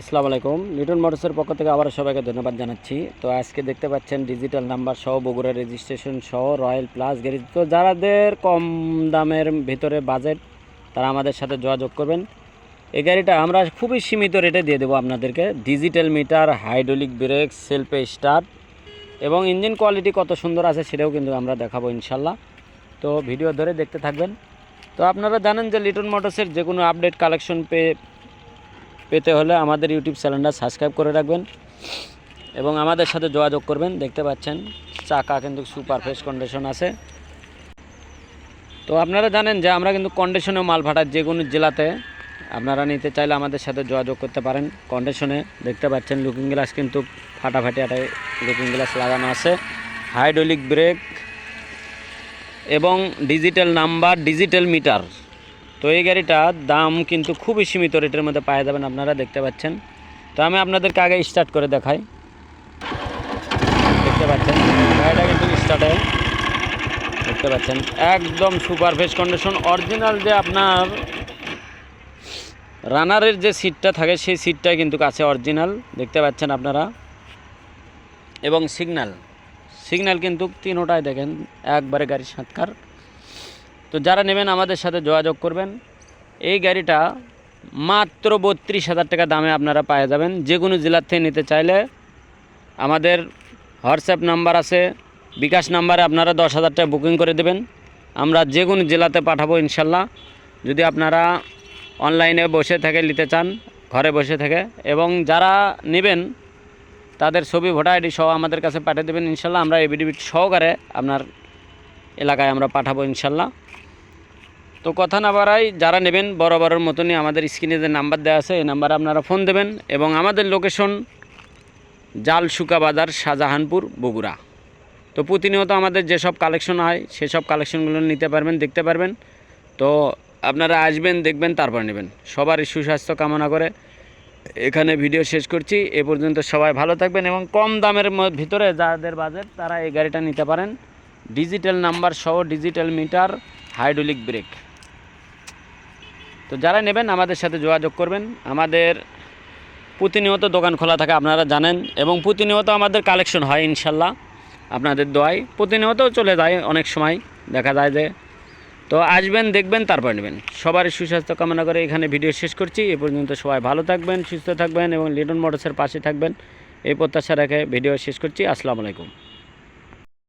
আসসালামু আলাইকুম। লিটন মোটরসের পক্ষ থেকে আবার সবাইকে ধন্যবাদ জানাচ্ছি। তো আজকে দেখতে পাচ্ছেন ডিজিটাল নাম্বার সহ বগুড়া রেজিস্ট্রেশন সহ রয়্যাল প্লাস গ্যারেজ তো যারাদের কম দামের ভিতরে বাজেট তারা আমাদের সাথে যোগাযোগ করবেন। এই গাড়িটা আমরা খুবই সীমিত রেটে দিয়ে দেবো আপনাদেরকে। ডিজিটাল মিটার হাইড্রোলিক ব্রেক সেলফে স্টার্ট এবং ইঞ্জিন কোয়ালিটি কত সুন্দর আছে সেটাও কিন্তু আমরা দেখাবো ইনশাল্লাহ তো ভিডিও ধরে দেখতে থাকবেন। তো আপনারা জানেন যে লিটন মোটরসের যে কোনো আপডেট কালেকশন পেয়ে পেতে হলে আমাদের ইউটিউব চ্যানেলটা সাবস্ক্রাইব করে রাখবেন এবং আমাদের সাথে যোগাযোগ করবেন। দেখতে পাচ্ছেন চাকা কিন্তু সুপার ফ্রেশ কন্ডিশন আছে। তো আপনারা জানেন যে আমরা কিন্তু কন্ডিশনে মাল ভাটার যে কোনো জেলাতে আপনারা নিতে চাইলে আমাদের সাথে যোগাযোগ করতে পারেন। কন্ডিশনে দেখতে পাচ্ছেন লুকিং গ্লাস কিন্তু ফাটাফাটি একটা লুকিং গ্লাস লাগানো আছে। হাইড্রোলিক ব্রেক এবং ডিজিটাল নাম্বার ডিজিটাল মিটার তো এই গাড়িটার দাম কিন্তু খুবই সীমিত রেটের মধ্যে পাওয়া যাবেন আপনারা দেখতে পাচ্ছেন। তো আমি আপনাদেরকে আগে স্টার্ট করে দেখাই। দেখতে পাচ্ছেন, গাড়িটা কিন্তু স্টার্টে দেখতে পাচ্ছেন, একদম সুপার ফ্রেশ কন্ডিশন অরিজিনাল যে আপনার রানারের যে সিটটা থাকে, সেই সিটটাই কিন্তু কাছে অরিজিনাল দেখতে পাচ্ছেন আপনারা। এবং সিগন্যাল সিগন্যাল কিন্তু তিনোটায় দেখেন, একবারে গাড়ির সাক্ষার তো যারা নেবেন আমাদের সাথে যোগাযোগ করবেন। এই গাড়িটা মাত্র বত্রিশ হাজার টাকা দামে আপনারা পাওয়া যাবেন। যে কোনো জেলার থেকে নিতে চাইলে আমাদের হোয়াটসঅ্যাপ নাম্বার আছে। বিকাশ নাম্বারে আপনারা দশ হাজার টাকা বুকিং করে দেবেন। আমরা যে কোনো জেলাতে পাঠাবো ইনশাল্লাহ। যদি আপনারা অনলাইনে বসে থেকে নিতে চান, ঘরে বসে থেকে। এবং যারা নেবেন, তাদের ছবি, ভোটার আইডি সহ আমাদের কাছে পাঠিয়ে দেবেন ইনশাল্লাহ। আমরা এবিডিবিট সহকারে আপনার এলাকায় আমরা পাঠাবো ইনশাল্লাহ। তো কথা না বাড়াই, যারা নেবেন বরাবরের মতনই আমাদের স্ক্রিনে যে নাম্বার দেওয়া আছে, এই নাম্বারে আপনারা ফোন দেবেন এবং আমাদের লোকেশন জালসুকা বাজার, শাহজাহানপুর, বগুড়া। তো প্রতিনিয়ত আমাদের যেসব কালেকশন হয়, সেসব কালেকশনগুলো নিতে পারবেন, দেখতে পারবেন। তো আপনারা আসবেন, দেখবেন, তারপর নেবেন। সবারই সুস্বাস্থ্য কামনা করে এখানে ভিডিও শেষ করছি। এ পর্যন্ত সবাই ভালো থাকবেন এবং কম দামের ভিতরে যাদের বাজেট তারা এই গাড়িটা নিতে পারেন। ডিজিটাল নাম্বার সহ ডিজিটাল মিটার, হাইড্রোলিক ব্রেক। তো যারা নেবেন, আমাদের সাথে যোগাযোগ করবেন। আমাদের প্রতিনিয়ত দোকান খোলা থাকে, আপনারা জানেন। এবং প্রতিনিয়ত আমাদের কালেকশন হয়, ইনশাল্লাহ, আপনাদের দোয়ায়। প্রতিনিয়ত চলে যায় অনেক সময়, দেখা যায় যে, তো আসবেন, দেখবেন, তারপর নেবেন। সবারই সুস্বাস্থ্য কামনা করে এখানে ভিডিও শেষ করছি। এ পর্যন্ত সবাই ভালো থাকবেন, সুস্থ থাকবেন এবং লিটন মোটরসের পাশে থাকবেন। এই প্রত্যাশা রেখে ভিডিও শেষ করছি। আসসালামু আলাইকুম।